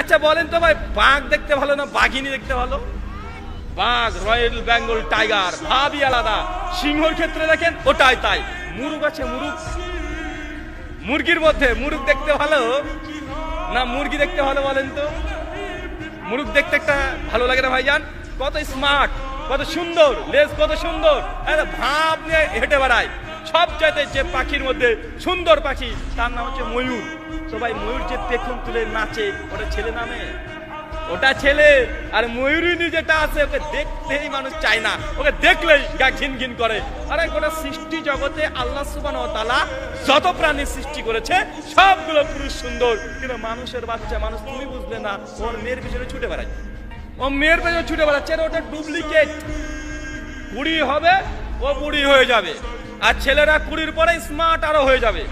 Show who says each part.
Speaker 1: আচ্ছা বলেন তো ভাই, বাঘ দেখতে ভালো না বাঘিনী দেখতে ভালো? বাঘ, রয়্যাল বেঙ্গল টাইগার, ভাবই আলাদা। সিংহর ক্ষেত্রে দেখেন, ওটাই তাই। মুরুগ আছে মুরুগ মুরগির মধ্যে মুরুগ দেখতে ভালো? না, মুরগি দেখতে ভালো বলেন তো? মুরুগ দেখতে একটা ভালো লাগে না ভাইজান? কত স্মার্ট কত সুন্দর, লেজ কত সুন্দর। ভাব নিয়ে হেঁটে বেড়ায়। সব চাইতে যে পাখির মধ্যে সুন্দর পাখি, তার নাম হচ্ছে ময়ূর। তো ভাই ময়ূর যে পেখম তুলে নাচে, ওটা ছেলে নামে ওটা ছেলে, আর ময়ূরিনী যেটা আছে, ওকে দেখতেই মানুষ চায় না। ওকে দেখলেই গা ঘিন ঘিন করে। আরে, গোটা সৃষ্টি জগতে আল্লাহ সুবহানাহু ওয়া তাআলা যত প্রাণী সৃষ্টি করেছে, সবগুলো পুরুষ সুন্দর। কিন্তু মানুষের বাচ্চা, মানুষ তুমি বুঝলে না, ওর মেয়ের পিছনে ছুটে বেড়ায় ও মেয়ের পেছনে ছুটে বেড়াচ্ছে ওটা ডুপ্লিকেট কুড়ি হবে ও বুড়ি হয়ে যাবে। আর ছেলেরা কুড়ির পরে স্মার্ট আরও হয়ে যাবে।